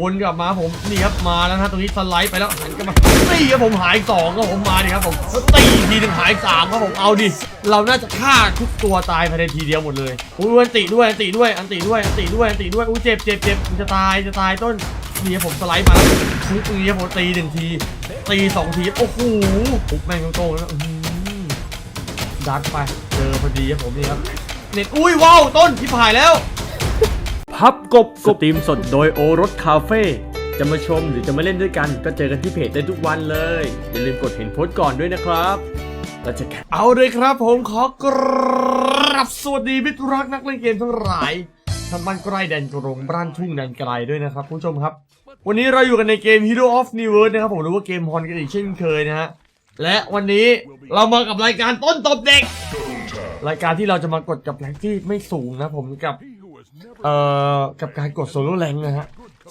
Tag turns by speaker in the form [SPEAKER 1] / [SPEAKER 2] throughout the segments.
[SPEAKER 1] วนกลับมาผมนี่ครับมาแล้วนะตรงนี้สไลด์ไปแล้วหันกลับมาตีครับผมหายสองครับผมมาดิครับผมตีอีกทีหนึ่งหายสามครับผมเอาดิเราน่าจะฆ่าทุกตัวตายภายในทีเดียวหมดเลยอุ้ยอันติด้วยอันติด้วยอันติด้วยอันติด้วยอันติด้วยอุ้ยเจ็บเจ็บเจ็บจะตายจะตายต้นนี่ครับผมสไลด์มาแล้วทุบตรงนี้ครับผมตีหนึ่งที ตีสองทีโอ้โหทุบแม่งโตรงๆแล้วดัดไปเจอพอดีครับผมนี่ครับเน็ตอุ้ยว้าวต้นที่ผ่ายแล้ว พับกบกบสตรีมสดโดยโอรสคาเฟ่จะมาชมหรือจะมาเล่นด้วยกัน ก็เจอกันที่เพจได้ทุกวันเลย อย่าลืมกดเห็นโพสต์ก่อนด้วยนะครับเราจะเอาเลยครับผมขอกรับสวัสดีมิตรรักนักเล่นเกมทั้งหลายทั้งบ้านใกล้แดนกรงบ้านทุ่งแดนไกลด้วยนะครับคุณผู้ชมครับ วันนี้เราอยู่กันในเกม Hero of New World นะครับผมหรือว่าเกมฮอนกันอีกเช่นเคยนะฮะและวันนี้เรามากับรายการต้นตบเด็ก รายการที่เราจะมากดกับแรงที่ไม่สูงนะผมกับ เอ่อกับการกดโซโล่แรงนะฮะ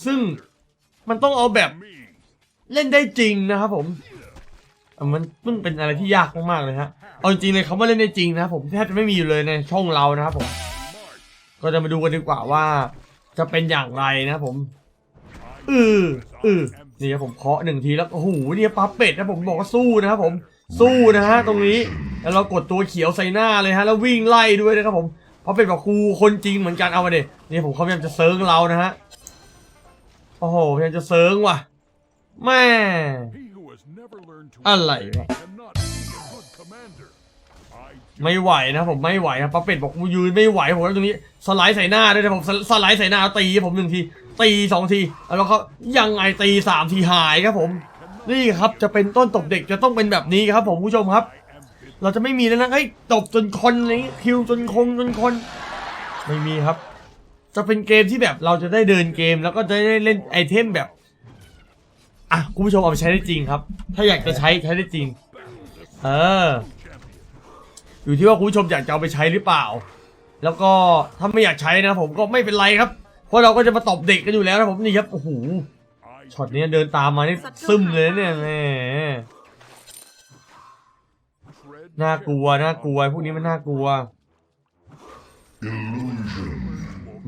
[SPEAKER 1] ซึ่งมันต้องเอาแบบเล่นได้จริงนะครับผม มันมันเป็นอะไรที่ยากมากๆเลยฮะ เอาจริงเลยเขาว่เล่นได้จริงนะครับผมแทบจะไม่มีอยู่เลยในช่องเรานะครับผม ก็จะมาดูกันดีกว่าว่า จะเป็นอย่างไรนะครับผมอืออือนี่ครับผมเคาะหนึ่งทีแล้วโอ้โหเนี่ยปั๊บเป็ดนะผมบอกว่าสู้นะครับผมสู้นะฮะตรงนี้แล้วเรากดตัวเขียวใส่หน้าเลยฮะแล้ววิ่งไล่ด้วยนะครับผม เพราะเป็นแบบครูคนจริงเหมือนกันเอามาเด็นี่ผมเขาพยายามจะเซิร์งเรานะฮะโอ้โหพยายามจะเซิร์งว่ะแม่
[SPEAKER 2] อะไรวะ
[SPEAKER 1] ไม่ไหวนะผมไม่ไหวนะป้าเป็ดบอกกูยืนไม่ไหวผมแล้วตรงนี้สไลด์ใส่หน้าด้วยนะผมสสไลด์ใส่หน้าตีผมหนึ่งทีตีสองทีแล้วเขายังไงตีสามทีหายครับผม นี่ครับจะเป็นต้นตบเด็กจะต้องเป็นแบบนี้ครับผมผู้ชมครับ เราจะไม่มีแล้วนะเฮ้ยตบจนคนอะไรเงี้ยคิวจนคงจนคน ไม่มีครับ จะเป็นเกมที่แบบเราจะได้เดินเกมแล้วก็จะได้เล่นไอเทมแบบอะคุณผู้ชมเอาไปใช้ได้จริงครับ ถ้าอยากจะใช้ใช้ได้จริง เออ อยู่ที่ว่าคุณผู้ชมอยากจะเอาไปใช้หรือเปล่า แล้วก็ถ้าไม่อยากใช้นะ ผมก็ไม่เป็นไรครับ เพราะเราก็จะมาตบเด็กกันอยู่แล้วนะผมนี่ครับโอ้โหช็อตนี้เดินตามมานี่ซึมเลยเนี่ยแหม น่ากลัวน่ากลัวพวกนี้มันน่ากลัว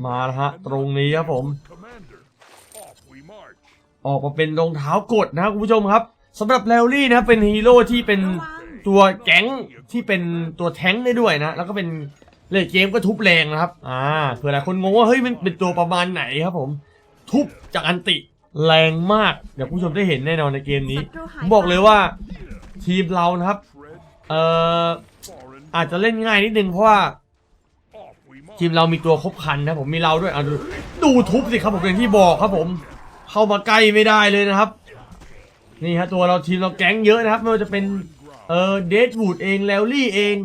[SPEAKER 1] มาแล้วฮะ ตรงนี้ครับผม ออกมาเป็นรองเท้ากดนะครับคุณผู้ชมครับสำหรับแลลี่นะครับเป็นฮีโร่ที่เป็นตัวแก๊งที่เป็นตัวแท้งค์ได้ด้วยนะ แล้วก็เป็นเล่นเกมก็ทุบแรงนะครับ อ่าเผื่อหลายคนงงว่าเฮ้ยมันเป็นตัวประมาณไหนครับผม ทุบจากอันติแรงมาก เดี๋ยวคุณผู้ชมได้เห็นแน่นอนในเกมนี้ผมบอกเลยว่าทีมเรานะครับ เอ่ออาจจะเล่นง่ายนิดนึงเพราะว่าทีมเรามีตัวครบคันนะผมมีเราด้วยเอาดูดูทุบสิครับผมอย่างที่บอกครับผม เข้ามาใกล้ไม่ได้เลยนะครับ นี่ฮะตัวเราทีมเราแก๊งเยอะนะครับไม่ว่าจะเป็นเออเดดวูดเองแลลี่เอง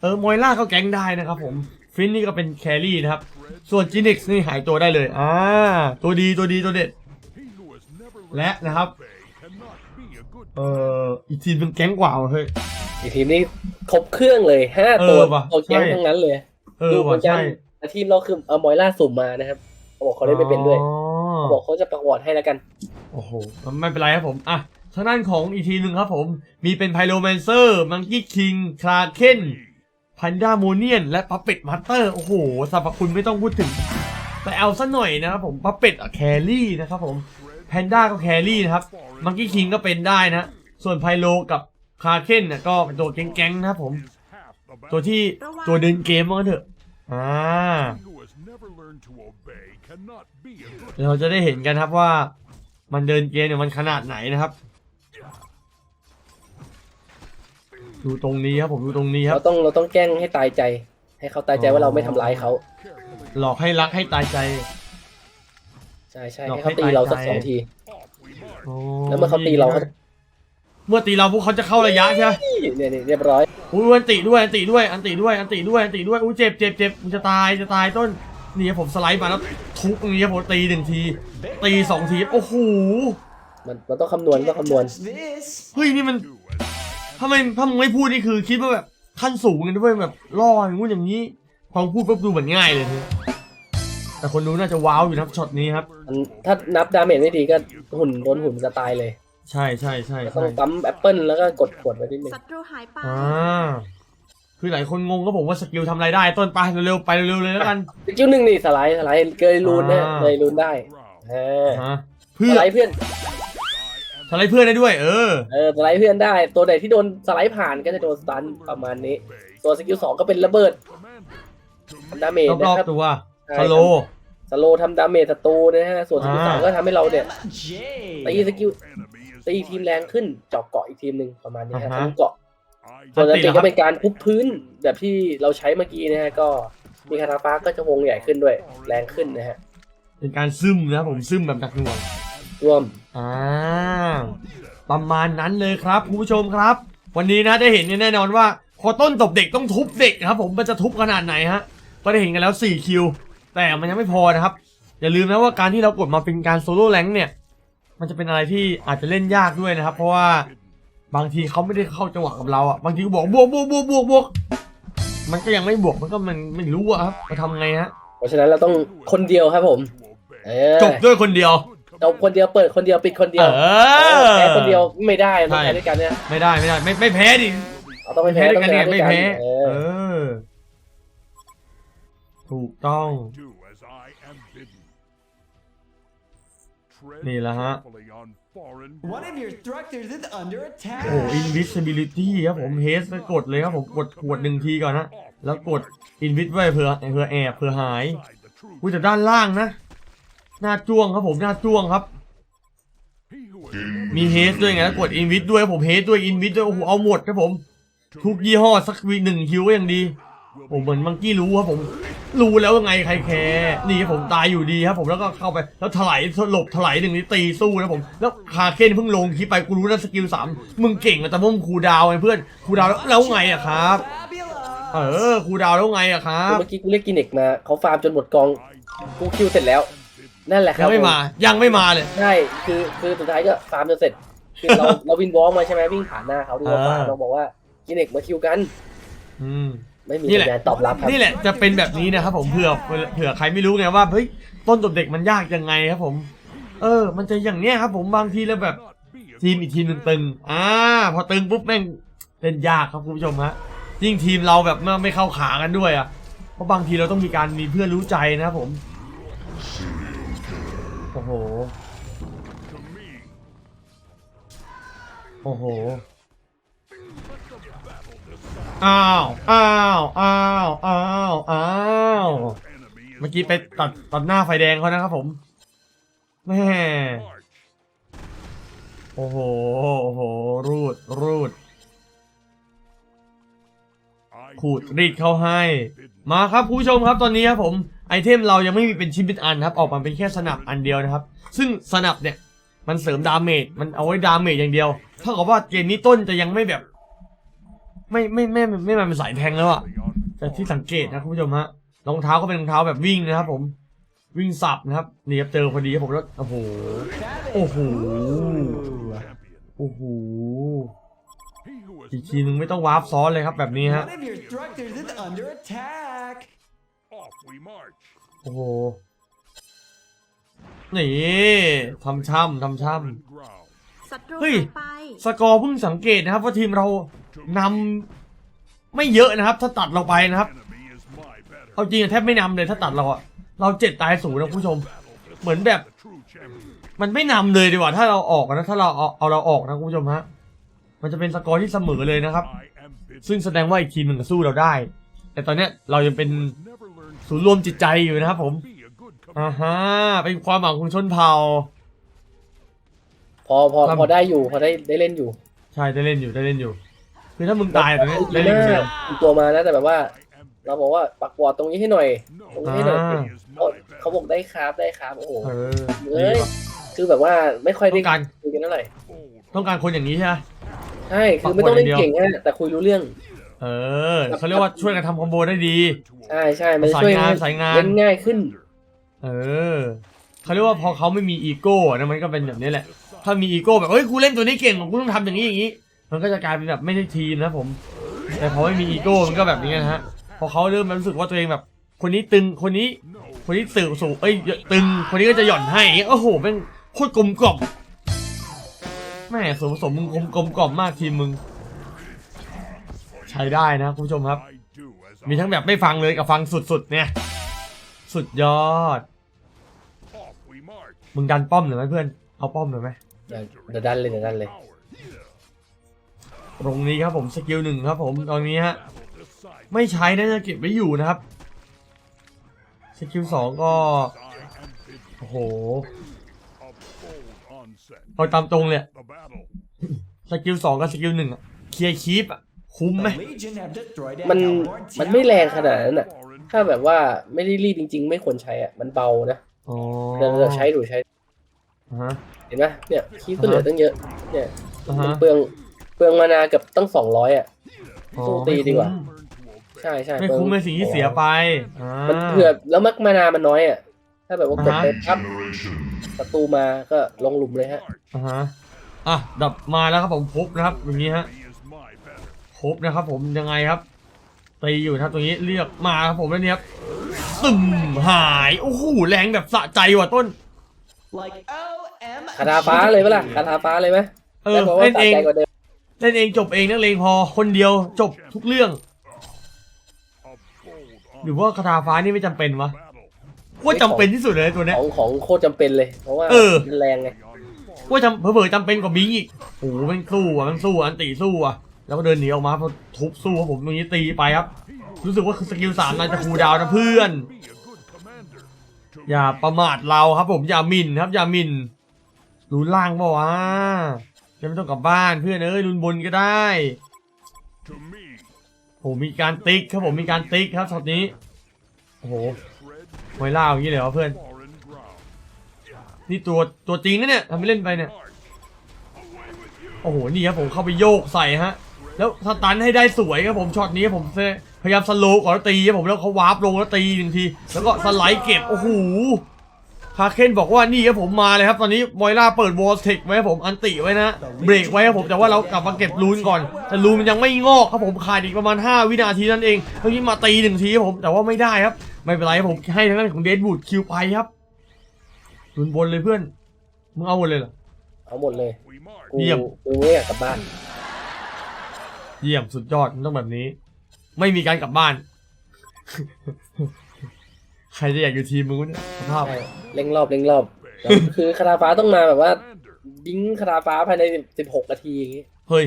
[SPEAKER 1] เออมอยล่าก็แก๊งได้นะครับผมฟินนี่ก็เป็นแครี่นะครับ ส่วนจีนิกส์นี่หายตัวได้เลยอ่าตัวดีตัวดีตัวเด็ดและนะครับ อออีกทีมเป็นแก๊งกว่าว่ะเฮ้ย
[SPEAKER 3] อีกทีมนี้ครบเครื่องเลยห้า
[SPEAKER 1] เออ
[SPEAKER 3] ตัว
[SPEAKER 1] ว่ะ
[SPEAKER 3] ตัวแก๊ง
[SPEAKER 1] ใช่
[SPEAKER 3] ทั้งนั้นเลย
[SPEAKER 1] เออ
[SPEAKER 3] ดูเหมื
[SPEAKER 1] ว่ะ
[SPEAKER 3] อนกัน
[SPEAKER 1] ใช่
[SPEAKER 3] แต่ทีมเราคือเอามอยล่าสุ่มมานะครับเขาบอกเขาเล่นไม่เป็นด้วย
[SPEAKER 1] อ๋อ
[SPEAKER 3] เขาบอกเขาจะประกวดให้แล้วกัน
[SPEAKER 1] โอ้โห ไม่เป็นไรครับผม อะ ทางด้านของอีกทีหนึ่งครับผม มีเป็นไพโลแมนเซอร์ มังกี้คิง คลาเคนพันดาโมเนียน และปัปเป็ดมาสเตอร์ โอ้โหสรรพคุณไม่ต้องพูดถึง แต่เอาซะหน่อยนะครับผมปัปเป็ดอะแครี่นะครับผม แพนด้าก็แครี่นะครับ มังกี้คิงก็เป็นได้นะ ส่วนไพโลกับคลาเคนน่ะก็เป็นตัวแก๊งๆนะครับผม ตัวที่ตัวเดินเกมว่างั้นเถอะ อ่า เราจะได้เห็นกันครับว่า มันเดินเกมเนี่ยมันขนาดไหนนะครับ ดูตรงนี้ครับผมดูตรงนี้ครั
[SPEAKER 3] เรา
[SPEAKER 1] บ
[SPEAKER 3] ต้องเราต้องแกล้งให้ตายใจ ให้เขาตายใจว่าเราไม่ทำร้ายเขา
[SPEAKER 1] หลอกให้รักให้ตายใจ
[SPEAKER 3] ใช่ใช่
[SPEAKER 1] เรา
[SPEAKER 3] ให้เขา
[SPEAKER 1] ให้
[SPEAKER 3] ตีเรา
[SPEAKER 1] ตายใจ
[SPEAKER 3] สักสองที
[SPEAKER 1] โอ้
[SPEAKER 3] แล้วเมื่อเขาตีเราเขา
[SPEAKER 1] เมื่อตีเราพวกเขาจะเข้าระยะใช่ไหม
[SPEAKER 3] เนี่ยเนี่ยเรียบร้อย
[SPEAKER 1] อุ้ยอันติด้วยอันติด้วยอันติด้วยอันติด้วยอันติด้วยอุ้ยเจ็บเจ็บเจ็บมันจะตายจะตายต้นนี่ครับผมสไลด์มาแล้วทุบตรงนี้ครับผมตีหนึ่งที ตีสองทีโอ้โห
[SPEAKER 3] มันมันต้องคำนวณต้องคำนวณ
[SPEAKER 1] เฮ้ยนี่มันทำไมถ้ามึงไม่พูดนี่คือคิดว่าแบบขั้นสูงกันด้วยแบบล่ออย่างงู้นอย่างนี้พอพูดปุ๊บดูเหมือนง่ายเลยนะ แต่คนดูน่าจะว้าวอยู่นะครับช็อตนี้ครับ
[SPEAKER 3] มันถ้านับดาเมจไม่ดีก็หุ่นโดนหุ่นจะตายเลย
[SPEAKER 1] ใช่ใช่ใช่
[SPEAKER 3] ต้อ
[SPEAKER 1] ใช่
[SPEAKER 3] งปั๊มแอปเปิลแล้วก็กดขวดไว้นิดนึง
[SPEAKER 4] ศัตรูหายไป
[SPEAKER 1] อ่าคือหลายคนงงก็ผมว่าสกิลทำอะไรได้ ต้นไปเร็วๆไปเร็วๆเลยแล้วกัน
[SPEAKER 3] สกิลหนึ่งนี่สไลด์สไลด์เกยรูนนะ
[SPEAKER 1] อ่า
[SPEAKER 3] เกยรูนได้อ่า
[SPEAKER 1] ฮะ
[SPEAKER 3] ส
[SPEAKER 1] เพื่อ
[SPEAKER 3] ไลด์เพื่อน
[SPEAKER 1] สไลด์เพื่อนได้ด้วย เออ
[SPEAKER 3] เออสไลด์เพื่อนได้ ตัวไหนที่โดนสไลด์ผ่านก็จะโดนสตันประมาณนี้ ตัวสกิลสองก็เป็นระเบิดทำดาเมจ
[SPEAKER 1] ร
[SPEAKER 3] นะ
[SPEAKER 1] อบ
[SPEAKER 3] ครับ
[SPEAKER 1] ๆตัว
[SPEAKER 3] ใช่
[SPEAKER 1] สโลว์
[SPEAKER 3] สโลว์ทำดาเมจศัตรูนะฮะ ส่วนสกิล
[SPEAKER 1] อ่า
[SPEAKER 3] สามก็ทำให้เราเนี่ยตี
[SPEAKER 2] Jay.
[SPEAKER 3] สกิลตีทีมแรงขึ้นเจาะเกาะอีกทีมหนึ่งประมาณนี้ฮะ
[SPEAKER 1] อ่าฮะ
[SPEAKER 3] ทะลุเกาะส่วนอันติก็เป็นการทุบพื้นแบบที่เราใช้เมื่อกี้นะฮะก็มีคาถาฟ้าก็จะวงใหญ่ขึ้นด้วย แรงขึ้นนะฮะ
[SPEAKER 1] เป็นการซึมนะครับผมซึมแบบหนักหน่วง
[SPEAKER 3] รวม
[SPEAKER 1] อ่าประมาณนั้นเลยครับคุณผู้ชมครับ วันนี้นะได้เห็นกันแน่นอนว่าพอต้นตบเด็กต้องทุบเด็กครับ ผมมันจะทุบขนาดไหนฮะก็ได้เห็นกันแล้ว4คิว แต่มันยังไม่พอนะครับ อย่าลืมนะว่าการที่เรากดมาเป็นการโซโล่แรงค์เนี่ย มันจะเป็นอะไรที่อาจจะเล่นยากด้วยนะครับ เพราะว่าบางทีเขาไม่ได้เข้าจังหวะกับเราอะบางทีก็บอกบวกบวกบวกบวกบวกมันก็ยังไม่บวกมันก็มันไม่รู้อะครับจะทำไงฮะ
[SPEAKER 3] เพราะฉะนั้นเราต้องคนเดียวครับผมเออ
[SPEAKER 1] จบด้วยคนเดียว
[SPEAKER 3] จบคนเดียวเปิดคนเดียวปิดคนเดียว
[SPEAKER 1] เอ
[SPEAKER 3] เออ
[SPEAKER 1] อ
[SPEAKER 3] แพ้คนเดียวไม่ได้ต้อง
[SPEAKER 1] ใช่
[SPEAKER 3] แพ้ด้วยกันเนี่ย
[SPEAKER 1] ไม่ได้ไม่ได้ไม่ไม่แพ้ดิ
[SPEAKER 3] เราต้องไม่
[SPEAKER 1] ไม่
[SPEAKER 3] แพ้
[SPEAKER 1] แพ้ด้ว
[SPEAKER 3] ต้อยง
[SPEAKER 1] กัน
[SPEAKER 3] ช
[SPEAKER 1] เนี่ย
[SPEAKER 3] นะด้
[SPEAKER 1] ไม่
[SPEAKER 3] วยกัน
[SPEAKER 1] แพ้
[SPEAKER 3] เอ
[SPEAKER 1] เอ
[SPEAKER 3] อ
[SPEAKER 1] อ ถูกต้อง นี่แหละฮะ
[SPEAKER 2] One of your structures is under attack.
[SPEAKER 1] โอ้ invisibility ครับผมเฮสกดเลยครับผมกดขวดหนึ่งทีก่อนนะ แล้วกด invis ไว้เผื่อเผื่อแอบเผื่อหายอุ้ยแต่ด้านล่างนะ หน้าจ้วงครับผมหน้าจ้วงครับ มีเฮสด้วยไงแล้วกด invis ด้วยครับผมเฮสด้วย invis ด้วยโอ้โหเอาหมดครับผม ทุกยี่ห้อสักวีหนึ่งคิวก็ยังดีผมเหมือนมังกี้รู้ครับผม รู้แล้วว่าไงใครแคร์นี่ครับผมตายอยู่ดีครับผมแล้วก็เข้าไปแล้วถลายหลบถลายหนึ่งนี้ตีสู้นะผมแล้วคาเคนเพิ่งลงคลิปไปกูรู้แล้วสกิลสามมึงเก่งอะแต่ว่ามึงครูดาวไงเพื่อนครูดาวแล้วแล้วไงอะครับ เอ
[SPEAKER 2] Fabulous.
[SPEAKER 1] อครูดาวแล้วไงอะครับ
[SPEAKER 3] เมื่อกี้กูเรียกกินเน็กมาเขาฟาร์มจนหมดกองกูคิวเสร็จแล้ว นั่นแหละค
[SPEAKER 1] ยั
[SPEAKER 3] รับ
[SPEAKER 1] งไม่มายังไม่มาเลย
[SPEAKER 3] ใช่คือคือสุดท้ายก็ฟาร์มจนเสร็จคือเราเราวินวอล์กมาใช่ไหมวิ่งผ่านหน้าเขาดูว่า
[SPEAKER 1] เออ
[SPEAKER 3] ฟาร์มเราบอกว่ากินเน็กมาคิวกัน
[SPEAKER 1] อืม
[SPEAKER 3] ไม่มี
[SPEAKER 1] นี่แหละ
[SPEAKER 3] สัญญาณตอบรับครับ
[SPEAKER 1] นี่แหละจะเป็นแบบนี้นะครับผมเผื่อเผื่อใครไม่รู้ไงว่าเฮ้ยต้นตบเด็กมันยากยังไงครับผม เออ มันจะอย่างเนี้ยครับผมบางทีแล้วแบบทีมอีกทีมหนึ่งตึงอ่าพอตึงปุ๊บแม่งเล่นยากครับคุณผู้ชมฮะยิ่งทีมเราแบบไม่ไม่เข้าขากันด้วยอะเพราะบางทีเราต้องมีการมีเพื่อนรู้ใจนะครับผมโอ้โหโอ้โห อ้าว อ้าว อ้าว อ้าว อ้าว เมื่อกี้ไปตัดตัดหน้าไฟแดงเขานะครับผม แม่ โอ้โห โอ้โห รูด รูด ขูดรีดเข้าให้ มาครับผู้ชมครับตอนนี้ครับผม ไอเทมเรายังไม่มีเป็นชิ้นเป็นอันครับ ออกมาเป็นแค่สนับอันเดียวนะครับ ซึ่งสนับเนี่ย มันเสริมดาเมจ มันเอาไว้ดาเมจอย่างเดียวเท่ากับว่าเกมนี้ต้นจะยังไม่แบบ ไม่ไม่ไม่ไม่ไม่มาเป็นสายแทงแล้วอะแต่ที่สังเกตนะคุณผู้ชมฮะรองเท้าก็เป็นรองเท้าแบบวิ่งนะครับ ผมวิ่งสับนะครับนี่ครับเจอพอดีครับผมแล้วโอ้โหโอ้โหโอ้โหอีกทีนึงไม่ต้องวาร์ปซ้อนเลยครับแบบนี้ฮะโอ้โหนี่ทำช่ำทำช่
[SPEAKER 4] ศัตรู
[SPEAKER 1] เฮ้ย
[SPEAKER 4] หายไปำ
[SPEAKER 1] สกอร์เพิ่งสังเกตนะครับว่าทีมเรานำไม่เยอะนะครับ ถ้าตัดเราไปนะครับเอาจริงอะแทบไม่นำเลยถ้าตัดเราอะเราเจ็ดตายศูนย์นะคุณผู้ชม เหมือนแบบมันไม่นำเลยดีกว่าถ้าเราออกนะถ้าเราเอาเอาเราออกนะคุณผู้ชมฮะมันจะเป็นสกอร์ที่เสมอเลยนะครับซึ่งแสดงว่าอีกทีมหนึ่งก็สู้เราได้ แต่ตอนเนี้ยเรายังเป็นศูนย์รวมจิตใจอยู่นะครับผมอ่าฮะเป็นความหวังของชนเผ่า
[SPEAKER 3] พ อพอ
[SPEAKER 1] ครับ
[SPEAKER 3] พอได้อยู่พอได้ได้เล่นอยู่
[SPEAKER 1] ใช่ได้เล่นอยู่ได้เล่นอยู่ คือถ้ามึงตายตอนนี้ได้
[SPEAKER 3] ดี
[SPEAKER 1] เล่น
[SPEAKER 3] มา
[SPEAKER 1] อยู่
[SPEAKER 3] กมีตัวมานะแต่แบบว่า เราบอกว่าปักวอร์ดตรงนี้ให้หน่อย ตรงนี้ให้หน่อย
[SPEAKER 1] อ่า
[SPEAKER 3] เขาเขาบอกได้ครับได้ครับโอ้โห
[SPEAKER 1] เออ
[SPEAKER 3] เอ้ย
[SPEAKER 1] ดีว่ะ
[SPEAKER 3] คือแบบว่าไม่ค่อย
[SPEAKER 1] ต้
[SPEAKER 3] ได้
[SPEAKER 1] องการ
[SPEAKER 3] คุยกันเท่าไหร่
[SPEAKER 1] ต้องการคนอย่างนี้ใช่ไหม
[SPEAKER 3] ใช่คือไม่ต้องเล่นเก่งฮะแต่คุยรู้เรื่อง
[SPEAKER 1] เออเขาเรียกว่าช่วยกันทำคอมโบได้ดี
[SPEAKER 3] ใช่ใช่มันจะ
[SPEAKER 1] สาย
[SPEAKER 3] ช่วย
[SPEAKER 1] งานสายงาน
[SPEAKER 3] เล่นง่ายขึ้น
[SPEAKER 1] เออเขาเรียกว่าพอเขาไม่มีอีโก้นะมันก็เป็นแบบนี้แหละ ถ้ามีอีโก้แบบเฮ้ยกูเล่นตัวนี้เก่งของกูต้องทำอย่างนี้อย่างนี้ มันก็จะกลายเป็นแบบไม่ใช่ทีมนะผม แต่พอไม่มีอีโก้มันก็แบบนี้นะฮะพอเขาเริ่มรู้สึกว่าตัวเองแบบ คนนี้ตึงคนนี้ คนนี้สื่อสูงเอ้ยตึงคนนี้ก็จะหย่อนให้อย่างเงี้ยโอ้โหแม่งโคตรกลมกล่อมแม่ส่วนผสมมึงกลมกลมกล่อมมากทีมมึง ใช้ได้นะคุณผู้ชมครับ มีทั้งแบบไม่ฟังเลยกับฟังสุดๆเนี่ย สุดยอด มึงดันป้อมหน่อยไหมเพื่อน เอาป้อมหน่อยไหม
[SPEAKER 3] เดี๋ยวเดี๋ยวดันเลยเดี๋ยวดันเลย
[SPEAKER 1] ตรงนี้ครับผมสกิลหนึ่งครับผมตอนนี้ฮะไม่ใช้นะจะเก็บไว้อยู่นะครับสกิลสองก็โอ้โหเอาตามตรงเลยอะสกิลสองกับสกิลหนึ่งอะเคลียร์คีปอะคุ้มไหม
[SPEAKER 2] The Legion have destroyed a
[SPEAKER 3] มัน
[SPEAKER 2] Hellborn
[SPEAKER 3] มันไม่แรง
[SPEAKER 2] tower.
[SPEAKER 3] ขนาดนั้นอะถ้าแบบว่าไม่ได้รีบจริง ๆ ไม่ควรใช้อะมันเบานะ
[SPEAKER 1] อ๋อ
[SPEAKER 3] เราเราใช้ดูใช้
[SPEAKER 1] อ่าฮะ
[SPEAKER 3] เห็นไหมเนี่ยคีบก็เหลือตั้งเยอะ เนี่ย
[SPEAKER 1] อ่า
[SPEAKER 3] มัน
[SPEAKER 1] ฮะ
[SPEAKER 3] เปลืองเปลืองมานาเกับตั้งสองร้อยอะ
[SPEAKER 1] อ๋อ
[SPEAKER 3] สู้ตีดีกว่า
[SPEAKER 1] ไม่คุ้ม
[SPEAKER 3] ใช่ใช่
[SPEAKER 1] ไม่
[SPEAKER 3] เปลือง
[SPEAKER 1] คุ้มในสิ่งที่เสียไปอ่า
[SPEAKER 3] มันเผื่อแล้วมักมานามันน้อยอะ ถ้าแบบว่ากด
[SPEAKER 1] อ่าฮะ
[SPEAKER 3] ไปปั๊บศัตรูมาก็ลงหลุมเลยฮะ
[SPEAKER 1] อ่าฮะอะดับมาแล้วครับผมพบนะครับอย่างนี้ฮะพบนะครับ ผมยังไงครับตีอยู่นะครับตรงนี้เรียกมาครับผมแล้วเนี่ยครับตึมหายโอ้โหแรงแบบสะใจว่ะต้น
[SPEAKER 2] Like OM.
[SPEAKER 3] คาถาฟ้าเลยปะล่ะคาถาฟ้าเลยไหม
[SPEAKER 1] เออ
[SPEAKER 3] แล้วบอกว่า
[SPEAKER 1] เล่น
[SPEAKER 3] สะ
[SPEAKER 1] เอง
[SPEAKER 3] ใจกว่าเดิม
[SPEAKER 1] เล่นเองจบเองนักเลงพอคนเดียวจบทุกเรื่อง หรือว่าคาถาฟ้านี่ไม่จำเป็นวะว่าจำเป็นที่สุดเลยตัวเนี้ย
[SPEAKER 3] ของของโคตรจำเป็นเลย เพราะว่า
[SPEAKER 1] เออ
[SPEAKER 3] มันแรงไง
[SPEAKER 1] ว่าจำเผลอๆจำเป็นกว่าบิงอีกโอ้โหแมันสู้อะแมันสู้อะอันตีสู้อะ แล้วก็เดินหนีออกมาพอทุบสู้ครับผมตรงนี้ตีไปครับ รู้สึกว่าสกิลสามน่าจะคูลดาวน์นะเพื่อน อย่าประมาทเราครับผมอย่าหมิ่นครับอย่าหมิ่นรุนล่างเปล่าวะยังไม่ต้องกลับบ้านเพื่อนเอ้ยรุนบนก็ได้โอ้โหมีการติ๊กครับผมมีการติ๊กครับช็อตนี้โอ้โหไวล่าอย่างนี้เลยวะเพื่อนนี่ตัวตัวจริงนะเนี่ยทำไม่เล่นไปเนี่ยโอ้โหนี่ครับผมเข้าไปโยกใส่ฮะแล้วสตันให้ได้สวยครับผมช็อตนี้ผมเซ พยายามสโลว์ก่อนแล้วตีครับผมแล้วเขาวาร์ปลงแล้วตีหนึ่งที แล้วก็สไลด์เก็บโอ้โหคาเคนบอกว่านี่ครับผมมาเลยครับ ตอนนี้มอยล่าเปิดวอลเทคไว้ครับผมอันติไว้นะเบรกไว้ครับผมแต่ว่าเรากลับมาเก็บรูนก่อน แต่รูนมันยังไม่งอกครับผมขาดอีกประมาณ 5 วินาทีนั่นเองเมื่อกี้มาตีหนึ่งทีครับผมแต่ว่าไม่ได้ครับ ไม่เป็นไรครับผมให้ทางด้านของเดดบูดคิวไปครับรูนบนเลยเพื่อนมึงเอาหมดเลยเหรอ
[SPEAKER 3] เอาหมดเลยกู
[SPEAKER 1] เยี่ยม
[SPEAKER 3] กูไม่อยากกลับบ้าน
[SPEAKER 1] เยี่ยมสุดยอดมันต้องแบบนี้ ไม่มีการกลับบ้าน ใครจะอยากอยู่ทีมมึงวะเนี่ยสภาพ
[SPEAKER 3] ใช่เร่งรอบเร่งรอบแต่คือคาราฟ้าต้องมาแบบว่ายิงคาราฟ้าภายในสิบหกนาทีอย่างงี้
[SPEAKER 1] เฮ้ย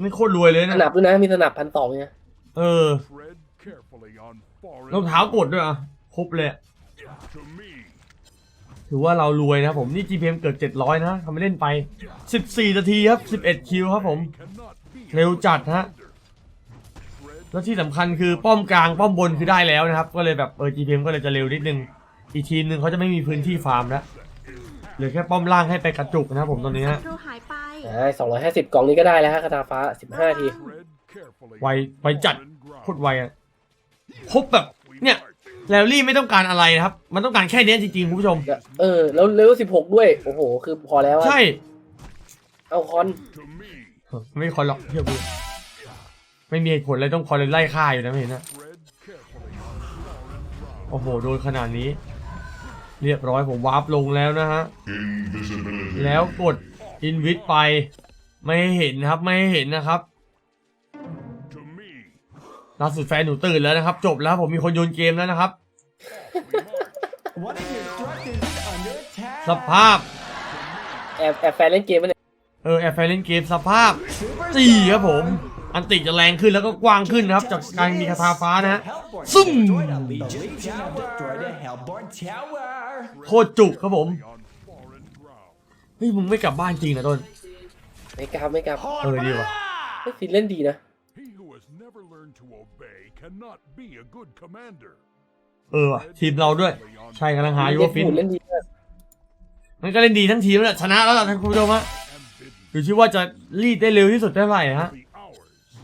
[SPEAKER 1] ไม่โคตรรวยเลย
[SPEAKER 3] ส
[SPEAKER 1] นะ
[SPEAKER 3] นับด้วยนะมีสนับพันสองเนี่ย
[SPEAKER 1] เออรองเท้ากดด้วยอะ ครบเลยอะถือว่าเรารวยนะครับผมนี่ GPM เกิด 700 นะทำไม่เล่นไป 14 นาทีครับ 11 คิวครับผมเร็วจัดฮะ แล้วที่สำคัญคือป้อมกลางป้อมบนคือได้แล้วนะครับ ก็เลยแบบเออ GPM ก็เลยจะเร็วนิดนึง อีกทีมหนึ่งเขาจะไม่มีพื้นที่ฟาร์มแล้วเหลือแค่ป้อมล่างให้ไปกระจุกนะครับผมตอนนี้ฮะ
[SPEAKER 4] ดูหายไป
[SPEAKER 3] สองร้อยห้าสิบกล่องนี้ก็ได้แล้วฮะคาราฟ้าสิบห้าที
[SPEAKER 1] ไวไวจัดโคตรไวอะครบแบบเนี่ยแลลี่ไม่ต้องการอะไรนะครับ มันต้องการแค่เนี้ยจริงๆคุณผู้ชม
[SPEAKER 3] เออ แล้วเลเวลสิบหกด้วย โอ้โห คือพอแล้วอะ
[SPEAKER 1] ใช่
[SPEAKER 3] เอาคอน
[SPEAKER 1] ไม่คอนหรอกเชื่อกู ไม่มีเหตุผลอะไรต้องคอนเลยไล่ฆ่าอยู่นะไม่เห็นนะโอ้โหโดนขนาดนี้ เรียบร้อยผมวาร์ปลงแล้วนะฮะแล้วกดอินวิทไป ไม่ให้เห็นนะครับไม่ให้เห็นนะครับล่าสุดแฟนหนูตื่นแล้วนะครับ จบแล้วผมมีคนโยนเกมแล้วนะครับ
[SPEAKER 2] One of your structures is under attack.
[SPEAKER 1] สภาพ
[SPEAKER 3] แอบแอบแฟนเล่นเกมมันย
[SPEAKER 1] เออแอร์ไฟเล่นเกมสภาพตีครับผม อันติจะแรงขึ้นแล้วก็กว้างขึ้นนะครับ จากการมีคาถาฟ้านะฮะ
[SPEAKER 2] Hellborn
[SPEAKER 1] Zoom.
[SPEAKER 2] destroyed a Legion have destroyed a Hellborn tower.
[SPEAKER 1] โคตรจุกครับผม เฮ้ย มึงไม่กลับบ้านจริงนะต้น
[SPEAKER 3] ไม่กลับไม่กลับ
[SPEAKER 1] เออดีว่ะ
[SPEAKER 3] เฮ้ยฟินเล่นดีนะ
[SPEAKER 5] He who has never learned to obey cannot be a good commander.
[SPEAKER 1] เออว่ะทีมเราด้วย ใช่กำลังหาอยู่ว่าฟิน
[SPEAKER 3] เล่นดีมาก
[SPEAKER 1] มันก็เล่นดีทั้งทีมแล้วแหละชนะแล้วล่ะท่านคุณผู้ชมฮะ
[SPEAKER 5] Am bidden
[SPEAKER 1] อยู่ที่ว่าจะรีดได้เร็วที่สุดเท่าไหร่ฮะ
[SPEAKER 5] the hours.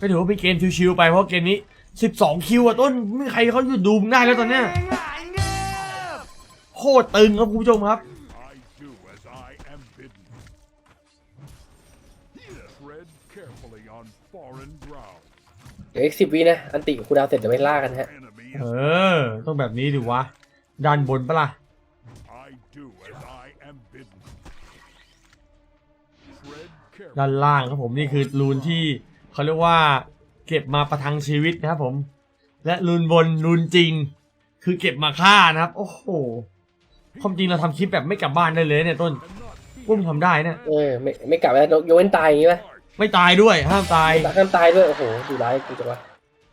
[SPEAKER 1] ก็ถือว่าเป็นเกมชิวๆไปเพราะเกมนี้ 12 คิวอะต้นไม่มีใครเขาหยุดดูมึงได้แล้วตอนเนี้ยโคตรตึงครับคุณผู้ชมครับ
[SPEAKER 5] I do as I am bidden. Tread carefully on foreign ground.
[SPEAKER 3] เดี๋ยวอีกสิบวินะ อันติคูลดาวน์เสร็จจะไปล่ากันฮะ
[SPEAKER 5] Enemy
[SPEAKER 1] เอ
[SPEAKER 5] is
[SPEAKER 1] อ ต้องแบบนี้ดิวะด้านบนปะล่ะ
[SPEAKER 5] I do as I am bidden. Tread
[SPEAKER 1] ด้าน
[SPEAKER 5] carefully.
[SPEAKER 1] ล่างครับผมนี่คือรูนที่ เขาเรียกว่าเก็บมาประทังชีวิตนะครับผม และรูนบนรูนจริง คือเก็บมาฆ่านะครับ โอ้โหความจริงเราทำคลิปแบบไม่กลับบ้านได้เลยเนี่ยต้นกุ้มทำได้เนี่ย
[SPEAKER 3] เออไม่ไม่กลับแล้วยกเว้นตายอย่างงี้ป่ะ
[SPEAKER 1] ไม่ตายด้วยห้ามตาย
[SPEAKER 3] ตายห้ามตายด้วยโอ้โหดูร้ายกูจังวะ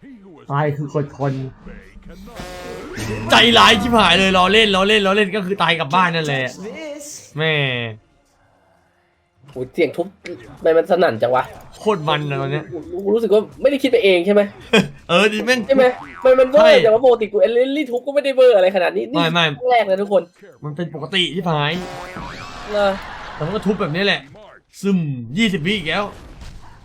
[SPEAKER 5] He who has
[SPEAKER 1] ตายคือคนคน
[SPEAKER 5] obey cannot
[SPEAKER 1] ใจร้ายชิบหายเลยล้อเล่นล้อเล่นล้อเล่นก็คือตายกลับบ้านนั่นแหละ
[SPEAKER 2] This.
[SPEAKER 1] แม่
[SPEAKER 3] โอ้ยเสียงทุบทำไมมันสนั่นจังวะ
[SPEAKER 1] โคตรมันนะตอนเนี้ย
[SPEAKER 3] รู้รู้สึกว่าไม่ได้คิดไปเองใช่ไหม
[SPEAKER 1] เออดิแม่ง
[SPEAKER 3] ใช่ไหมมันมันเวอ
[SPEAKER 1] ใช่
[SPEAKER 3] ร์แต่ว่าปกติกูเอลลี่ทุบก็ไม่ได้เวอร์อะไรขนาดนี้นี่
[SPEAKER 1] ไม่ไม่
[SPEAKER 3] ครั้งแรกนะทุกคน
[SPEAKER 1] มันเป็นปกติชิบหาย
[SPEAKER 3] นะ
[SPEAKER 1] แต่มันก็ทุบแบบนี้แหละ
[SPEAKER 5] march.
[SPEAKER 1] ซึมยี่สิบวิอีกแล้ว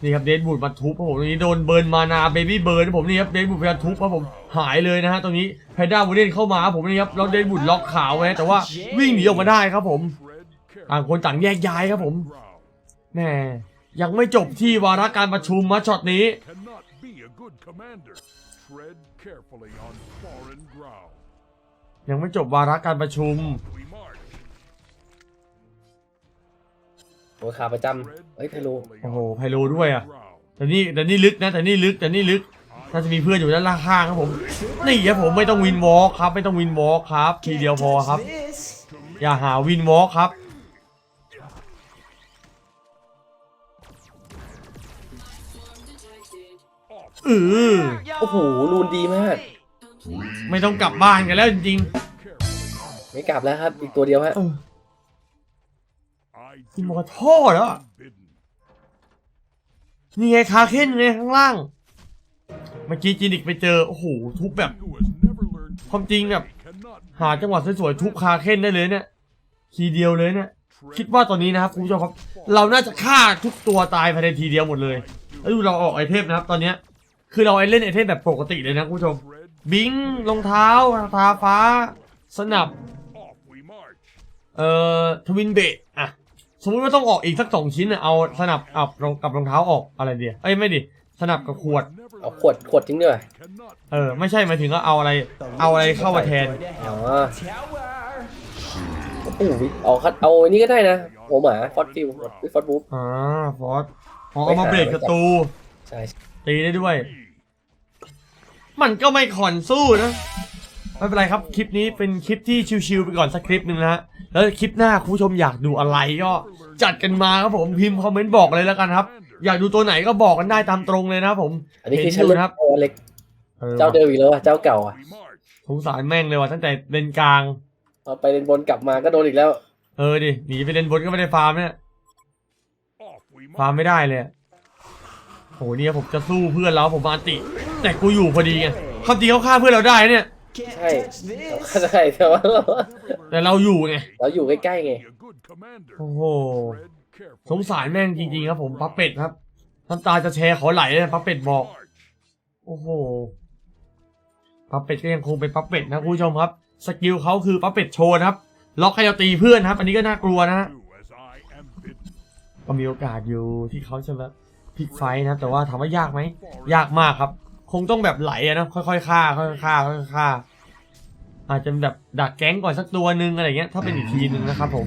[SPEAKER 1] นี่ครับเดนบูดมาทุบครับผมตรงนี้โดนเบิร์นมานาเบบี้เบิร์นผมนี่ครับเดนบูดพยายามทุบครับผมหายเลยนะฮะตรงนี้แพนด้าวูเดนเข้ามาครับผมนี่ครับแล้วเดนบูดล็อกขาไว้แต่ว่าวิ่งหนีออกมาได้ครับผม
[SPEAKER 5] Tread
[SPEAKER 1] ต่างคนต่างแยกย้ายครับผม
[SPEAKER 5] ground.
[SPEAKER 1] แม่ยังไม่จบที่วาระการประชุมมาช็อตนี้
[SPEAKER 5] Cannot be a good commander. Tread carefully on foreign ground.
[SPEAKER 1] ยังไม่จบวาระการประชุม
[SPEAKER 5] We march.
[SPEAKER 3] หัวขาประจำเฮ้ยไพโล
[SPEAKER 1] โอ้โหไพโลด้วยอะ
[SPEAKER 5] Ground.
[SPEAKER 1] แต่นี่แต่นี่ลึกนะแต่นี่ลึกแต่นี่ลึกน่าจะมีเพื่อนอยู่ด้านล่างข้างครับผมนี่ครับผมไม่ต้องวินวอล์คครับ ไม่ต้องวินวอล์คครับ ทีเดียวพอครับ
[SPEAKER 2] This.
[SPEAKER 1] อย่าหาวินวอล์คครับ เออ
[SPEAKER 3] โอ้โหรูนดีมาก
[SPEAKER 1] ไม่ต้องกลับบ้านกันแล้วจริง
[SPEAKER 3] ไม่กลับแล้วครับ อีกตัวเดียวฮะ
[SPEAKER 1] ๆเออ
[SPEAKER 5] I
[SPEAKER 1] คุณ
[SPEAKER 5] do
[SPEAKER 1] บอกว่าท่อแล้วอะ
[SPEAKER 5] unbidden.
[SPEAKER 1] นี่ไงคาเค้นไงข้างล่าง เมื่อกี้จีนิกไปเจอ โอ้โห ทุบแบบ
[SPEAKER 5] He who has never learned to
[SPEAKER 1] ความจริงแบบ
[SPEAKER 5] obey cannot
[SPEAKER 1] หาจังหวะสวยๆทุบคาเค้นได้เลยเนี่ย ทีเดียวเลยเนี่ย คิดว่าตอนนี้นะครับคุณผู้ชมครับ เราน่าจะฆ่าทุกตัวตายภายในทีเดียวหมดเลย แล้วดูเราออกไอเทมนะครับ ตอนเนี้ย คือเราไอเล่นไอเทมแบบปกติเลยนะคุณผู้ชม
[SPEAKER 5] tread
[SPEAKER 1] บิงรองเท้าทาฟ้า สนับ
[SPEAKER 5] off we march.
[SPEAKER 1] เอ่อ ทวินเบะอะสมมติว่าต้องออกอีกสักสองชิ้นอะเอาสนับอับรองกับรองเท้าออกอะไรเดียวเอ้ยไม่ดิ สนับกับขวด
[SPEAKER 5] Never
[SPEAKER 3] เอา
[SPEAKER 5] learned
[SPEAKER 3] ขวดขวดทิ้งด้วย
[SPEAKER 5] cannot
[SPEAKER 1] เออ ไม่ใช่หมายถึงว่าเอาอะไร เอาอะไรเข้ามาแทน
[SPEAKER 3] อ๋อ
[SPEAKER 2] Tower.
[SPEAKER 3] โอ้โหเอาคัดเอาอันนี้ก็ได้นะหัวหมาฟอสฟิลฟอสบูฟ
[SPEAKER 1] อ่าฟอสอ๋อเอามาเบรกศัตรู
[SPEAKER 3] ใช่
[SPEAKER 1] ตีได้ด้วย มันก็ไม่ขอนสู้นะ ไม่เป็นไรครับ คลิปนี้เป็นคลิปที่ชิวๆไปก่อนสักคลิปหนึ่งนะฮะ แล้วคลิปหน้าคุณผู้ชมอยากดูอะไรก็จัดกันมาครับผมพิมพ์คอมเมนต์บอกเลยแล้วกันครับ อยากดูตัวไหนก็บอกกันได้ตามตรงเลยนะครับผม
[SPEAKER 3] อันนี้คือ
[SPEAKER 1] เห็
[SPEAKER 3] ชั้น
[SPEAKER 1] ยู่
[SPEAKER 3] เล็ก
[SPEAKER 1] นะครับ
[SPEAKER 3] ตัวเล็ก
[SPEAKER 1] เออ
[SPEAKER 3] เจ้าเดิมอีกแล้วอะเจ้าเก่าอะ
[SPEAKER 5] we march.
[SPEAKER 1] สงสารแม่งเลยว่ะตั้งแต่เลนกลาง
[SPEAKER 3] เอาไปเล่นบนกลับมาก็โดนอีกแล้ว
[SPEAKER 1] เออดิหนีไปเลนบนก็ไม่ได้ฟาร์มเนี่ย
[SPEAKER 5] Off we
[SPEAKER 1] ฟาร์ม
[SPEAKER 5] march.
[SPEAKER 1] ไม่ได้เลยอะโหเนี่ยผมจะสู้เพื่อนแล้วผมมาอั นติแต่กูอยู่พอดีไงความจริงเขาฆ่าเพื่อนเราได้เนี่ย
[SPEAKER 2] Can't
[SPEAKER 3] ใช่
[SPEAKER 2] touch this.
[SPEAKER 3] ใช่แต่ว่าเรา
[SPEAKER 1] แต่เราอยู่ไง
[SPEAKER 3] เราอยู่ใกล้ๆไง
[SPEAKER 5] Be a good commander.
[SPEAKER 1] โอ้โห
[SPEAKER 5] Tread carefully
[SPEAKER 1] สงสารแม่งจริงๆครับผมพับเป็ดครับน้ำตาจะแชร์ขอไหลเลยพับเป็ดบอก
[SPEAKER 5] march.
[SPEAKER 1] โอ้โหพับเป็ดก็ยังคงเป็นพับเป็ดนะคุณผู้ชมครับ สกิลเขาคือพับเป็ดโชว์นะครับ ล็อกให้เราตีเพื่อนครับ อันนี้ก็น่ากลัวนะฮะ
[SPEAKER 5] Do as I am bidden.
[SPEAKER 1] ก็มีโอกาสอยู่ที่เขาจะแบบพลิกไฟท์นะครับแต่ว่าถามว่ายากไหม ยากมากครับ คงต้องแบบไหลอะนะค่อยๆฆ่าค่อยๆฆ่าค่อยๆฆ่าอาจจะแบบดักแก๊งก่อนสักตัวหนึ่งอะไรเงี้ยถ้าเป็นอีกทีหนึ่งนะครับผม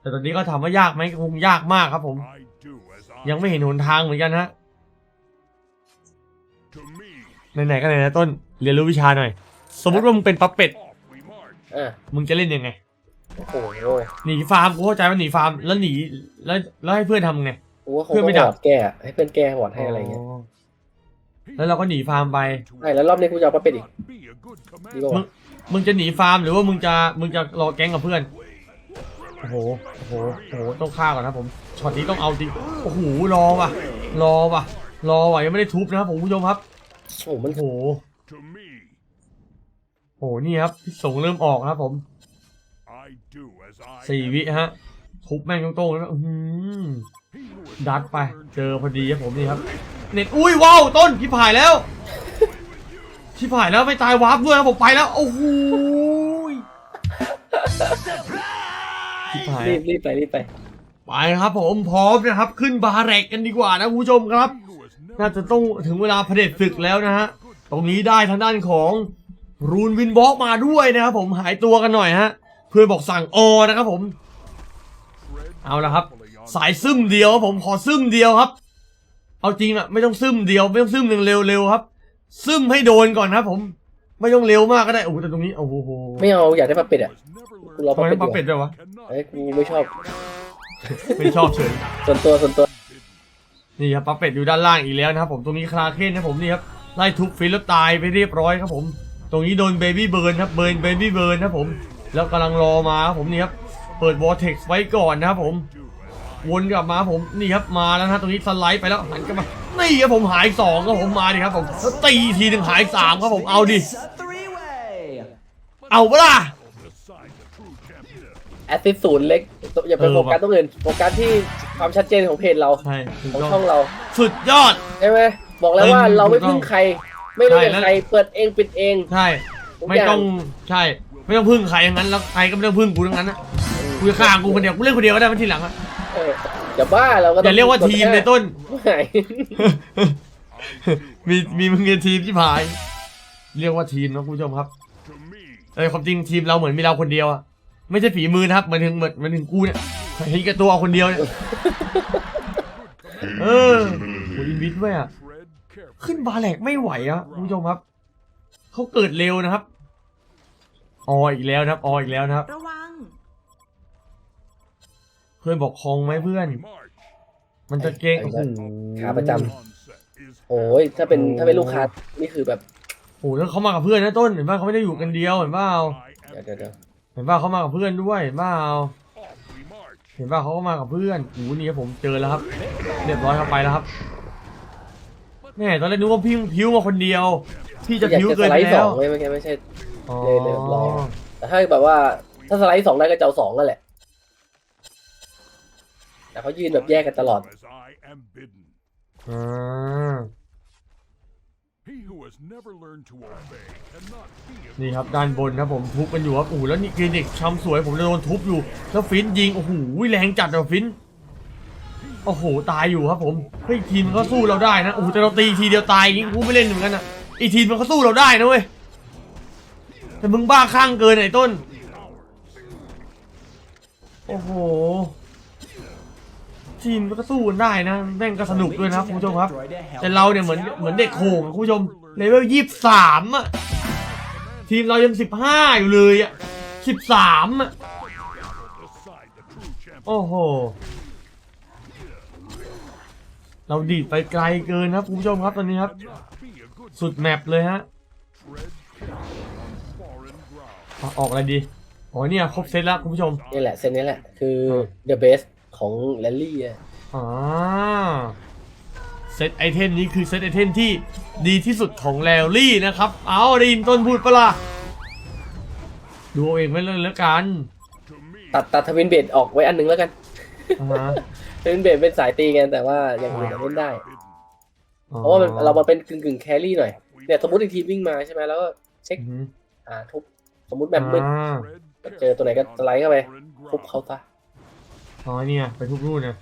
[SPEAKER 1] แต่ตอนนี้ก็ถามว่ายากไหมก็คงยากมากครับผม
[SPEAKER 5] I do as I
[SPEAKER 1] ยังไม่เห็นหนทางเหมือนกันฮะ
[SPEAKER 5] to me.
[SPEAKER 1] ไหนๆก็ไหนนะต้นเรียนรู้วิชาหน่อย สมมติว่ามึงเป็นปั๊บเป็ด
[SPEAKER 5] Off we march.
[SPEAKER 3] อะ
[SPEAKER 1] มึงจะเล่นยังไง
[SPEAKER 3] โอ้โห
[SPEAKER 1] หนีฟาร์มกูเข้าใจว่าหนีฟาร์มแล้วหนีแล้วแล้วให้เพื่อนทำไง
[SPEAKER 3] กูว่าคง
[SPEAKER 1] เพื่อน
[SPEAKER 3] ต้
[SPEAKER 1] ไม่
[SPEAKER 3] อง
[SPEAKER 1] ดั
[SPEAKER 3] บ
[SPEAKER 1] บ
[SPEAKER 3] อดแก้อะให้เพื่อนแก้บอดให้อะไรเงี้ย
[SPEAKER 1] แล้วเราก็หนีฟาร์มไป
[SPEAKER 3] ใช่แล้วรอบนี้กูจะเอาไปเป็นอีก
[SPEAKER 5] Be a good
[SPEAKER 3] ดี
[SPEAKER 5] commander.
[SPEAKER 3] ก
[SPEAKER 1] มึ
[SPEAKER 3] ว่า
[SPEAKER 1] งมึงจะหนีฟาร์มหรือว่ามึงจะมึงจะรอแก๊งกับเพื่อน โอ้โห โอ้โห โอ้โห ต้องฆ่าก่อนนะผม ช็อตนี้ต้องเอาจริง โอ้โห รอว่ะ รอว่ะ รอว่ะยังไม่ได้ทุบนะครับผมผู้ชมครับ
[SPEAKER 3] โอ้โหมัน
[SPEAKER 1] โอ้โห
[SPEAKER 5] To me.
[SPEAKER 1] โอ้โห นี่ครับพี่สงเริ่มออกนะครับผม
[SPEAKER 5] I do as I
[SPEAKER 1] สี่
[SPEAKER 5] am
[SPEAKER 1] วิฮะ ทุบแม่งตรงๆแล้วอื้อหือ
[SPEAKER 5] He who has
[SPEAKER 1] ดัดไป
[SPEAKER 5] never learned
[SPEAKER 1] เจอพอดีครับผมนี่ครับ เน็ตอุ้ยว้าวต้นพี่ผายแล้วพี่ผายแล้วไม่ตายวาร์ปด้วยครับผมไปแล้วโอ้โหพี่ผาย
[SPEAKER 3] รีบรีบไปรีบไป
[SPEAKER 1] ไปครับผมพร้อมนะครับ ขึ้นบาร์แรกกันดีกว่านะคุณผู้ชมครับ
[SPEAKER 5] He who has never
[SPEAKER 1] น่าจะต้องถึงเวลาเผด็จศึกแล้วนะฮะตรงนี้ได้ทางด้านของรูนวินบล็อกมาด้วยนะครับผมหายตัวกันหน่อยฮะ เพื่อนบอกสั่งออนะครับผม
[SPEAKER 5] tread
[SPEAKER 1] เอาละครับ
[SPEAKER 5] carefully on
[SPEAKER 1] สายซึมเดียวครับผมขอซึมเดียวครับ เอาจริงอะไม่ต้องซึมเดียวไม่ต้องซึมหนึ่งเร็วๆครับ ซึมให้โดนก่อนครับ ผม ไม่ต้องเร็วมากก็ได้โอ้โหแต่ตรงนี้โอ้โห
[SPEAKER 3] ไม่เอาอยากได้ปลาเป็ด
[SPEAKER 5] who
[SPEAKER 3] อะ
[SPEAKER 5] has never learned
[SPEAKER 3] กูรอ
[SPEAKER 1] ทำไม
[SPEAKER 3] เป็
[SPEAKER 1] ต้
[SPEAKER 3] ด
[SPEAKER 1] อง
[SPEAKER 3] อ
[SPEAKER 1] ปักเป็ด
[SPEAKER 3] ยู่
[SPEAKER 1] ด้วยวะ
[SPEAKER 3] เอ้ยกูไม่ชอบ
[SPEAKER 1] ไม่ชอบเฉย
[SPEAKER 3] ส่วนตัวส่วนตัว
[SPEAKER 1] นี่ครับปักเป็ดอยู่ด้านล่างอีกแล้วนะครับ ผมตรงนี้คลาเคนนะครับผมนี่ครับไล่ทุบฟินแล้วตายไปเรียบร้อยครับผม ตรงนี้โดนเบบี้เบิร์นครับเบิร์นเบบี้เบิร์นครับผม แล้วกำลังรอมาครับผมนี่ครับเปิดวอร์เท็กซ์ไว้ก่อนนะครับผม วนกลับมาครับผมนี่ครับมาแล้วนะฮะตรงนี้สไลด์ไปแล้วหันกลับมานี่ครับผมหายสองครับผมมาดิครับผมแล้วตีทีหนึ่งหายสามครับผมเอาดิ
[SPEAKER 2] It's a three-way.
[SPEAKER 1] เอาปะล่ะ
[SPEAKER 5] Decide the true champion.
[SPEAKER 3] แอสซิสศูนย์เล็กอย่าไป
[SPEAKER 1] เออ
[SPEAKER 3] โฟกัส
[SPEAKER 1] ว่ะ
[SPEAKER 3] ตรงอื่นโฟกัสที่ความชัดเจนของเพจเรา
[SPEAKER 1] ใช่ถูก
[SPEAKER 3] ของ
[SPEAKER 1] ต้อง
[SPEAKER 3] ช่องเรา
[SPEAKER 1] สุดยอด
[SPEAKER 3] ใช่ไหมบอกแล้วว่า
[SPEAKER 1] เออ
[SPEAKER 3] เราไม่
[SPEAKER 1] ถูกต้อง
[SPEAKER 3] พึ่งใคร ไม่รู้
[SPEAKER 1] ใช่
[SPEAKER 3] อย่าง
[SPEAKER 1] แล้ว
[SPEAKER 3] ใครเปิดเองปิดเอง
[SPEAKER 1] ใช่
[SPEAKER 3] ทุก
[SPEAKER 1] ไม่
[SPEAKER 3] อย่าง
[SPEAKER 1] ต้องใช่ไม่ต้องพึ่งใครอย่างนั้นแล้วใครก็ไม่ต้องพึ่งกูทั้งนั้นนะกูจะฆ่ากูคนเดียวกูเล่นคนเดียวก็ได้ไม่ทีหลังอะ
[SPEAKER 3] เอออย่าบ้าเราก็
[SPEAKER 1] อย่าเรียกว่าทีมในต้น
[SPEAKER 3] ไม่
[SPEAKER 1] มีมีมึงเรียนทีมที่ผาย เรียกว่าทีมนะคุณผู้ชมครับ
[SPEAKER 5] To me,
[SPEAKER 1] เออความจริงทีมเราเหมือนมีเราคนเดียวอะไม่ใช่ฝีมือนะครับหมันถึงเหมือนหมันถึงกูเนี่ยเห็นแกับตัวเอาคนเดียวเนี่ยเออโหอินวิทด้วยอะ
[SPEAKER 5] tread carefully.
[SPEAKER 1] ขึ้นบาแหลกไม่ไหวอะคุณผู้ชมครับเขาเกิดเร็วนะครับอออีกแล้วนะครับอออีกแล้วนะครับ
[SPEAKER 4] ระวัง
[SPEAKER 1] เพื่อนบอกคลองไหมเพื่อน
[SPEAKER 5] March.
[SPEAKER 1] มันจะเก่งโอ้โห
[SPEAKER 3] ขาประจ
[SPEAKER 5] Onset is ำ
[SPEAKER 3] โอ้ยถ้าเป็นถ้าเป็นลูกค้านี่คือแบบ
[SPEAKER 1] โอ้โหแล้วเขามากับเพื่อนนะต้นเห็นป่ะเขาไม่ได้อยู่กันเดียวเห็นป่ะ
[SPEAKER 5] I
[SPEAKER 3] เดี๋ยว
[SPEAKER 5] am
[SPEAKER 3] เดี๋ยวเดี๋ยว
[SPEAKER 1] เห็นป่ะเขามากับเพื่อนด้วยเห็นป่ะ
[SPEAKER 5] off we march.
[SPEAKER 1] เห็นป่ะเขาก็มากับเพื่อนโอ้โหนี่ครับผมเจอแล้วครับ เรียบร้อยครับไปแล้วครับแม่ตอนแรกนึกว่าพี่พิ้วมาคนเดียวพี่จะ
[SPEAKER 3] อยาก
[SPEAKER 1] พิ้ว
[SPEAKER 3] จะ
[SPEAKER 1] เกิ
[SPEAKER 3] ส
[SPEAKER 1] น
[SPEAKER 3] ไล
[SPEAKER 1] ไป
[SPEAKER 3] ด์ส
[SPEAKER 1] แล้
[SPEAKER 3] อ
[SPEAKER 1] ว
[SPEAKER 3] งไม่ไม่ใช่ไม่ใช่
[SPEAKER 1] อ๋อ
[SPEAKER 3] เลยเลยรอแต่ถ้าแบบว่าถ้าสไลด์สองได้ก็จะเอาสองนั่นแหละ แต่เขายืนแบบแยกกันตลอด
[SPEAKER 5] As I am bidden.
[SPEAKER 1] อ่า
[SPEAKER 5] He who has never learned to obey cannot be a
[SPEAKER 1] นี่ครับด้านบนครับผมทุบกันอยู่ครับโอ้โหแล้วนี่คลินิกช้ำสวยผมจะโดนทุบอยู่แล้วฟินยิงโอ้โหแรงจัดอะฟินโอ้โหตายอยู่ครับผมเฮ้ยทีมมันก็สู้เราได้นะโอ้โหแต่เราตีทีเดียวตายอย่างงี้กูไม่เล่นเหมือนกันอะอีกทีมมันก็สู้เราได้นะเว้ยแต่มึงบ้าข้างเกินไอ้ต้น โอ้โห ทีมมันก็สู้กันได้นะแม่งก็สนุกด้วยนะครับคุณผู้ชมครับ แต่เราเนี่ยเหมือนเหมือนเด็กโขงอะคุณผู้ชมเลเวลยี่สิบสามอะทีมเรายังสิบห้าอยู่เลยอะสิบสามอะ
[SPEAKER 5] decide the true champion.
[SPEAKER 1] โอ้โหเราดีดไปไกลเกินครับคุณผู้ชมครับตอนนี้ครับ
[SPEAKER 5] Cannot be a good
[SPEAKER 1] สุดแมปเลยฮะ
[SPEAKER 5] tread carefully on foreign ground.
[SPEAKER 1] เอาออกอะไรดีอ๋อเนี่ยครบเซตแล้วคุณผู้ชม
[SPEAKER 3] นี่แหละเซนนี้แหละคือ the best ของแรลลี่อะ
[SPEAKER 1] อ่าเซตไอเทมนี้คือเซตไอเทมที่ดีที่สุดของแรลลี่นะครับ เอาไดยินต้นพูดปะล่ะดูเอาเองไว้เลยแล้วกัน
[SPEAKER 5] To me,
[SPEAKER 3] ตัดตัดทวินเบดออกไว้อันหนึงแล้วกัน
[SPEAKER 1] อ่าฮะ
[SPEAKER 3] ทวินเบดเป็นสายตีกันแต่ว่าอย่างอื่นอะเล่นได้
[SPEAKER 5] bidden.
[SPEAKER 3] เพราะว่ามันเรามาเป็นกึ่งกึ่งแครี่หน่อยเนี่ยสมมติอีกทีมวิ่งมาใช่ไหมแล้วก็เช็ค
[SPEAKER 1] อือหือ
[SPEAKER 3] อ่าทุบสมมติแบบมืด
[SPEAKER 1] อ่า
[SPEAKER 5] Tread
[SPEAKER 3] เจอตัวไหนก็สไลด์เข้าไป
[SPEAKER 5] foreign
[SPEAKER 3] ทุบ
[SPEAKER 5] ground.
[SPEAKER 3] เขาซะ
[SPEAKER 1] อ๋อเนี่ยไปทุบนู่นนะ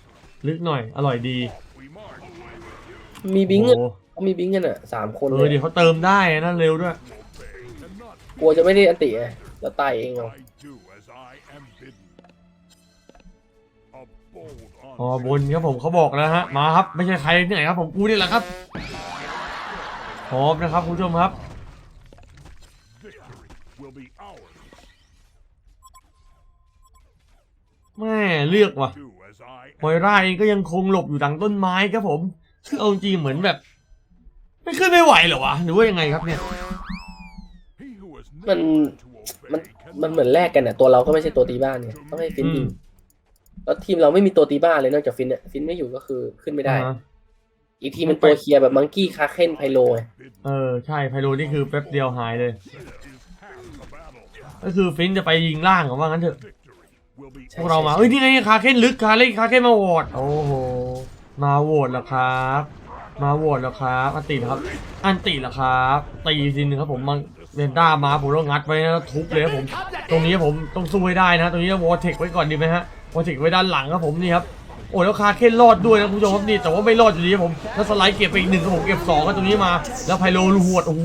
[SPEAKER 1] ลึกหน่อยอร่อยดี
[SPEAKER 5] We march.
[SPEAKER 3] มีบิงก์
[SPEAKER 1] โอ้
[SPEAKER 3] อะ
[SPEAKER 1] โห
[SPEAKER 3] เขามีบิงก์กันอะสามคน
[SPEAKER 1] เอ
[SPEAKER 3] เล
[SPEAKER 1] อยเดี๋ยวเขาเติมได้นะเร็วด้วย
[SPEAKER 5] Cannot
[SPEAKER 3] กลัวจะไม่ได้อันติไงแล้วตายเองเอา
[SPEAKER 5] I do as I am bidden. A bold
[SPEAKER 1] อ๋อ
[SPEAKER 5] onset.
[SPEAKER 1] บนครับผมเขาบอกแล้วฮะ มาครับ ไม่ใช่ใครที่ไหนครับผมกูนี่แหละครับพร้อมนะครับคุณผู้ชมครับ แม่เลือกว่ะ
[SPEAKER 5] Do as I
[SPEAKER 1] มอยร่าเองก็ยังคงหลบอยู่ดังต้นไม้ครับผมคือเอาจริงๆเหมือนแบบ ไม่ขึ้นไม่ไหวเหรอวะหรือว่ายังไงครับเนี่ย
[SPEAKER 5] He who has
[SPEAKER 3] มัน
[SPEAKER 5] never learned to
[SPEAKER 3] มัน
[SPEAKER 5] obey
[SPEAKER 3] มัน
[SPEAKER 5] cannot
[SPEAKER 3] เหมือนแลกกันอะตัวเราก็ไม่ใช่ตัวตีบ้านเนี่ยต้องให้ฟิน
[SPEAKER 1] อื
[SPEAKER 3] ยิ
[SPEAKER 1] ม
[SPEAKER 3] งแล้วทีมเราไม่มีตัวตีบ้านเลยนอกจากฟินอะฟินไม่อยู่ก็คือขึ้นไม่ได้
[SPEAKER 1] อ่าฮะ
[SPEAKER 3] อีกทีมมันตัวเคลียร์แบบมังกี้คาเคนไพโลไง
[SPEAKER 5] bidden.
[SPEAKER 1] เออใช่ไพโลนี่คือแป๊บเดียวหายเลย
[SPEAKER 5] Is half the battle.
[SPEAKER 1] ก็คือฟินจะไปยิงล่างของว่างั้นเถอะ
[SPEAKER 5] Victory will be
[SPEAKER 1] พวกเรามาเอ้ยนี่ไงคาเคนลึกคาเล่นคาเคนมาโหวตโอ้โหมาโหวตแล้วครับ มาโหวตแล้วครับอันตินะครับ อันติแล้วครับ ตีทีนึงครับผมมาเรนด้ามาผมต้องงัดไว้นะแล้วทุบเลยครับผม ตรงนี้ผมต้องสู้ให้ได้นะ ตรงนี้วอเทคไว้ก่อนดีไหมฮะวอเทคไว้ด้านหลังครับผมนี่ครับโอ้แล้วคาเคนรอดด้วยนะคุณผู้ชมครับนี่แต่ว่าไม่รอดอยู่ดีครับผมแล้วสไลด์เก็บไปอีกหนึ่งครับผมเก็บสองครับตรงนี้มา แล้วไพโลลูหวดโอ้โห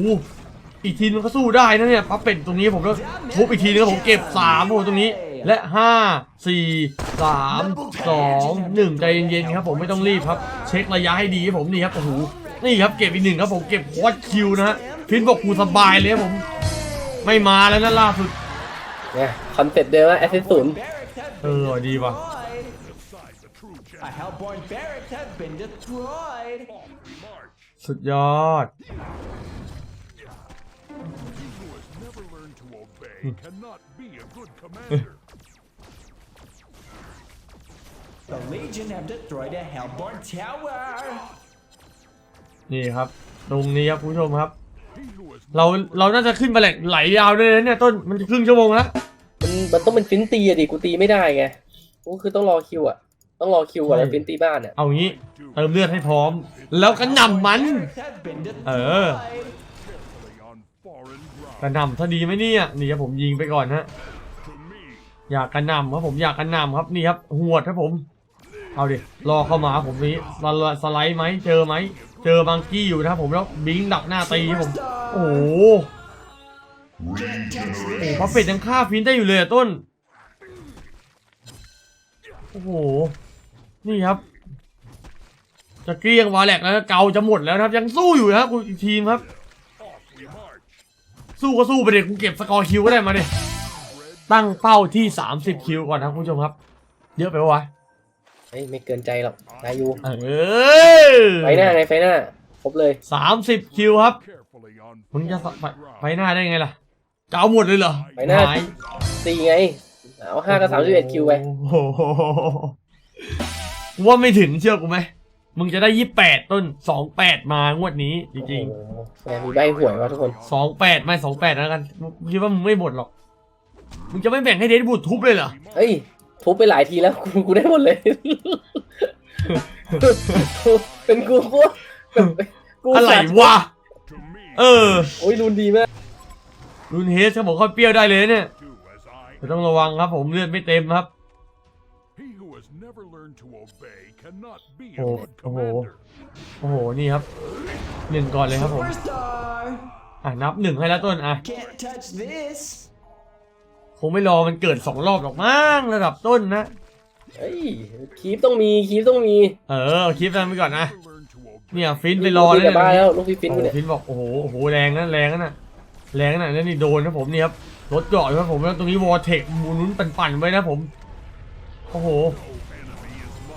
[SPEAKER 1] อีกทีมันก็สู้ได้นะเนี่ยปั๊บเป็ดตรงนี้ผมก็ทุบอีกทีนึงครับผมเก็บสามครับผมตรงนี้ และห้าสี่สามสองหนึ่งใจเย็นๆครับผมไม่ต้องรีบครับ เช็คระยะให้ดีครับผมนี่ครับโอ้โหนี่ครับเก็บอีกหนึ่งครับผมเก็บควอดคิวนะฮะฟินบอกกูสบายเลยครับผม ไม่มาแล้วนะล่าสุด
[SPEAKER 3] เนี่ยคอนเซ็ปต์เดิมว่าแอสซิสศูนย์
[SPEAKER 2] Barracks have
[SPEAKER 1] เอ
[SPEAKER 2] been
[SPEAKER 1] อดีว่ะ
[SPEAKER 2] destroyed.
[SPEAKER 5] Decide the true
[SPEAKER 2] A
[SPEAKER 5] champion.
[SPEAKER 2] Hellborn barracks have been destroyed.
[SPEAKER 5] Off we march.
[SPEAKER 1] สุดยอด
[SPEAKER 5] obey cannot be a good commander.
[SPEAKER 2] The Legion have destroyed a Hellborn tower.
[SPEAKER 1] นี่ครับ ตรงนี้ครับคุณผู้ชมครับ
[SPEAKER 5] He who has
[SPEAKER 1] เราเราน่าจะขึ้นไปแหลกไหลยาวด้วยนะเนี่ยต้นมันจะครึ่งชั่วโมงแล้ว
[SPEAKER 3] มันมันต้องเป็นฟินตีอะดิกูตีไม่ได้ไงกูคือต้องรอคิวอะต้องรอคิวอะแล้วฟินตีบ้านอะ
[SPEAKER 1] เอางี้เติมเลือดให้พร้อม แล้วก็หนำมัน
[SPEAKER 2] Barracks have been
[SPEAKER 1] Ờ.
[SPEAKER 2] destroyed.
[SPEAKER 5] carefully on foreign
[SPEAKER 1] กระหน่ำถ้าดีไหมเนี่ยนี่ครับผมยิงไปก่อนฮะอยากกระหน่ำครับผมอยากกระหน่ำครับนี่ครับหวดครับผมเอาดิรอเข้ามาผมนี้สไลสไลด์ไหมเจอไหมเจอบังกี้อยู่นะครับผมแล้วบิงดักหน้าตีผม โอ้โหโอ้พระเป็ดยังฆ่าฟินได้อยู่เลยอะต้นโอ้โหนี่ครับ จะเกลี้ยงวาแลกแล้วเกาจะหมดแล้วครับ ยังสู้อยู่นะครับคุณทีมครับ สู้ก็สู้ไปเด็กกูเก็บสกอร์คิวก็ได้มาดิตั้งเป้าที่ 30 คิวก่อนนะครับคุณผู้ชมครับ เยอะไปปะวะ
[SPEAKER 3] เฮ้ยไม่เกินใจหรอกได้อยู่
[SPEAKER 1] เออ
[SPEAKER 3] ไฟหน้าไงไฟหน้าครบเลย
[SPEAKER 1] สามสิบคิวครับ
[SPEAKER 5] Carefully on
[SPEAKER 1] มึงจะ
[SPEAKER 5] foreign
[SPEAKER 1] ไป
[SPEAKER 5] ground.
[SPEAKER 1] ไปหน้าได้ไงล่ะเกาหมดเลยเหรอ
[SPEAKER 3] ไปหน้า
[SPEAKER 1] หาย
[SPEAKER 3] ตีไงเอาห้ากับสามสิบเอ็ดคิวไป
[SPEAKER 1] โอ้โหกูว่าไม่ถึงเชื่อกูไหม มึงจะได้ยี่แปดต้นสองแปดมางวดนี้จริง
[SPEAKER 3] โอ้โหแหมมีใบหวยว่ะทุกคน
[SPEAKER 1] ๆสองแปดไม่สองแปดแล้วกันกูคิดว่ามึงไม่หมดหรอก มึงจะไม่แบ่งให้เดนบูดทุบเลยเหรอ
[SPEAKER 3] เฮ้ยทุบไปหลายทีแล้วกูกูได้หมดเลย เป็นกูกูแบบกู
[SPEAKER 1] อะไร
[SPEAKER 3] สัตว์
[SPEAKER 1] วะ
[SPEAKER 5] To me,
[SPEAKER 1] เออ
[SPEAKER 3] โอ้ยรุนดีมาก
[SPEAKER 1] รุนเฮสเขาบอกเขาเปรี้ยวได้เลยเนี่ย
[SPEAKER 5] do as I
[SPEAKER 1] แต่ต้องระวังครับผมเลือดไม่เต็มครับ
[SPEAKER 5] learned to obey cannot be a
[SPEAKER 1] Oh,
[SPEAKER 5] good
[SPEAKER 1] oh.
[SPEAKER 5] commander.
[SPEAKER 1] โอ้โหนี่ครับหนึ่งก่อนเลยครับผม
[SPEAKER 2] Superstar.
[SPEAKER 1] อะนับหนึ่งให้แล้วต้นอะ
[SPEAKER 2] Can't touch this.
[SPEAKER 1] คงไม่รอมันเกิดสองรอบหรอกมั้งระดับต้นนะ
[SPEAKER 3] เฮ้ยคีปต้องมีคีปต้องมี
[SPEAKER 1] เออเอาคลิปนั้นไปก่อนนะ
[SPEAKER 5] Never learned to obey.
[SPEAKER 1] เนี่ยฟินไปรอ
[SPEAKER 3] ลู
[SPEAKER 1] แล้ว
[SPEAKER 3] กพี่
[SPEAKER 1] เนี่ย
[SPEAKER 3] จะบ้าแล้วลูกพี่ฟิน
[SPEAKER 1] โอ้
[SPEAKER 3] กู
[SPEAKER 1] โห
[SPEAKER 3] เนี่ย
[SPEAKER 1] ฟินบอกโอ้โหโอ้โหแรงนะแรงนะแรงนะแล้วนี่โดนนะผมนี่ครับรถเจาะอยู่ครับผมแล้วตรงนี้วอร์เทคมูนุ้นปั่นๆไว้นะผมโอ้โห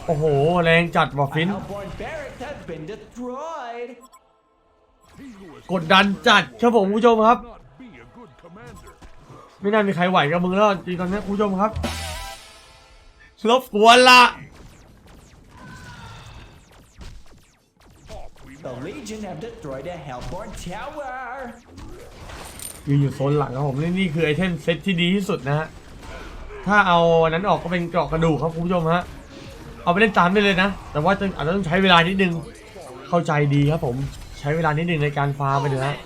[SPEAKER 1] โอ้โห แรงจัดว่ะ
[SPEAKER 2] A
[SPEAKER 1] ฟิน
[SPEAKER 2] Hellborn barracks have been destroyed.
[SPEAKER 5] He who has
[SPEAKER 1] กดดันจัดครับผมคุณผู้ชมครับ
[SPEAKER 5] cannot be a good commander.
[SPEAKER 1] ไม่น่ามีใครไหวกับมึงแล้วจริงตอนนี้คุณผู้ชมครับรบกวนละ
[SPEAKER 5] Off we
[SPEAKER 2] The
[SPEAKER 5] march.
[SPEAKER 2] Legion have destroyed a Hellborn tower.
[SPEAKER 1] ยืนอยู่โซนหลังครับผมนี่นี่คือไอเทมเซตที่ดีที่สุดนะฮะ ถ้าเอาอันนั้นออกก็เป็นเกราะกระดูกครับคุณผู้ชมฮะ เอาไปเล่นตามได้เลยนะ แต่ว่าจะอาจจะต้องใช้เวลานิดนึง เข้าใจดีครับผม ใช้เวลานิดนึงในการฟาร์มไปเลยฮะ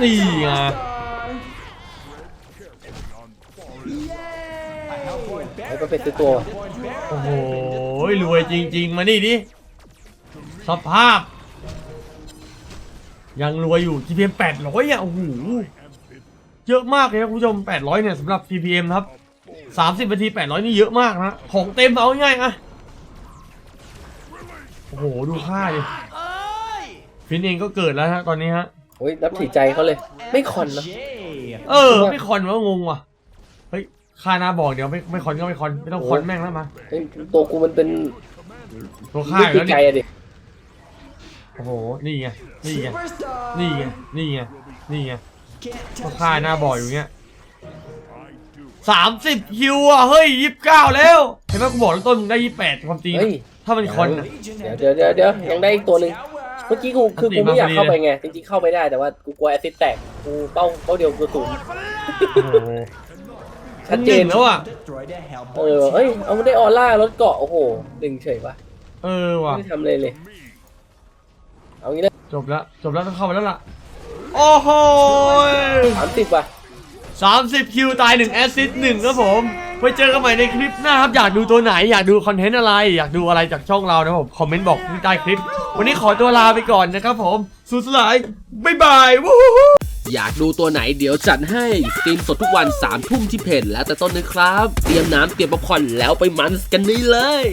[SPEAKER 1] นี่ไง
[SPEAKER 3] ไอ้ก็เป็นตัวตัว
[SPEAKER 1] โอ้โหรวยจริง ๆ มานี่ดิสภาพ ยังรวยอยู่ GPM 800อะโอ้โหเยอะมากเลยครับคุณผู้ชม 800 เนี่ยสำหรับ GPM ครับ 30นาที800นี่เยอะมากนะ ของเต็มเอาง่ายๆอะโอ้โห ดูค่าดิฟินเองก็เกิดแล้วฮะตอนนี้ฮะ
[SPEAKER 3] โอ้ยนับถือใจเขาเลย ไม่คอนนะ
[SPEAKER 2] J.
[SPEAKER 1] เออ ไม่คอนว่างงว่ะ เฮ้ยค่าหน้าบอกเดี๋ยวไม่ไม่คอนก็ไม่คอน ไม่ต้องคอนแม่งแล้วมา
[SPEAKER 3] เฮ้ยตัวกูมันเป็น
[SPEAKER 1] ตัวค่า
[SPEAKER 3] ลูก
[SPEAKER 1] อยู่
[SPEAKER 3] ตี
[SPEAKER 1] แล้ว
[SPEAKER 3] ไก
[SPEAKER 1] นี่
[SPEAKER 3] อะดิ
[SPEAKER 1] โอ้โห นี่ไง นี่ไง
[SPEAKER 2] Superstar.
[SPEAKER 1] นี่ไง นี่ไง นี่ไง
[SPEAKER 2] Can't
[SPEAKER 1] ตัว
[SPEAKER 2] touch
[SPEAKER 1] ค่าหน้า
[SPEAKER 2] this.
[SPEAKER 1] บอกอยู่เงี้ย
[SPEAKER 5] I do.
[SPEAKER 1] สามสิบคิวอะเฮ้ยยี่สิบเก้าแล้วเห็นไหมกูบอกแล้วต้นมึงได้ยี่สิบแปดความจริง
[SPEAKER 3] เฮ้ย
[SPEAKER 1] ถ้ามันคอนอะ
[SPEAKER 2] Legion
[SPEAKER 3] เดี๋ยว
[SPEAKER 2] have
[SPEAKER 3] เดี๋ยวเดี๋ยว
[SPEAKER 2] destroyed
[SPEAKER 3] ยังได้อีกตัวหนึ่ง
[SPEAKER 2] Tower.
[SPEAKER 3] เมื่อกี้กูคือกูไม่อยากเข้าไปไง จริงๆเข้าไปได้แต่ว่ากูกลัวแอสซิสแตก กูเป้าเป้าเดียวกูศูนย์
[SPEAKER 1] โอ้โห
[SPEAKER 3] ชัดเจน
[SPEAKER 1] หงแล้วอะ
[SPEAKER 2] Destroyed a
[SPEAKER 3] เอ
[SPEAKER 2] Hellborn
[SPEAKER 3] อเอ้ย
[SPEAKER 2] tower.
[SPEAKER 3] เอาได้ออร่ารถเกาะโอ้โหดึงเฉยวะ
[SPEAKER 1] เออว่ะ
[SPEAKER 3] ไม่ได้ทำเลยเลย เอางี้นะ
[SPEAKER 1] จบแล้วจบแล้วต้องเข้าไปแล้วล่ะ โอ้โห
[SPEAKER 3] สามสิบว่ะ
[SPEAKER 1] สามสิบคิวตายหนึ่งแอสซิสต์หนึ่งครับผมไว้เจอกันใหม่ในคลิปหน้าครับ อยากดูตัวไหน อยากดูคอนเทนต์อะไร อยากดูอะไรจากช่องเรานะครับผม คอมเมนต์บอกที่ใต้คลิป วันนี้ขอตัวลาไปก่อนนะครับผม สุดสลาย บ๊ายบายวู้ฮู้ฮู้
[SPEAKER 4] อยากดูตัวไหนเดี๋ยวจัดให้สตรีมสดทุกวัน3ามทุ่มที่เพจแล้วแต่ต้นนะครับ เตรียมน้ำเตรียมป๊อปคอร์นแล้วไปมันกันนี่เลย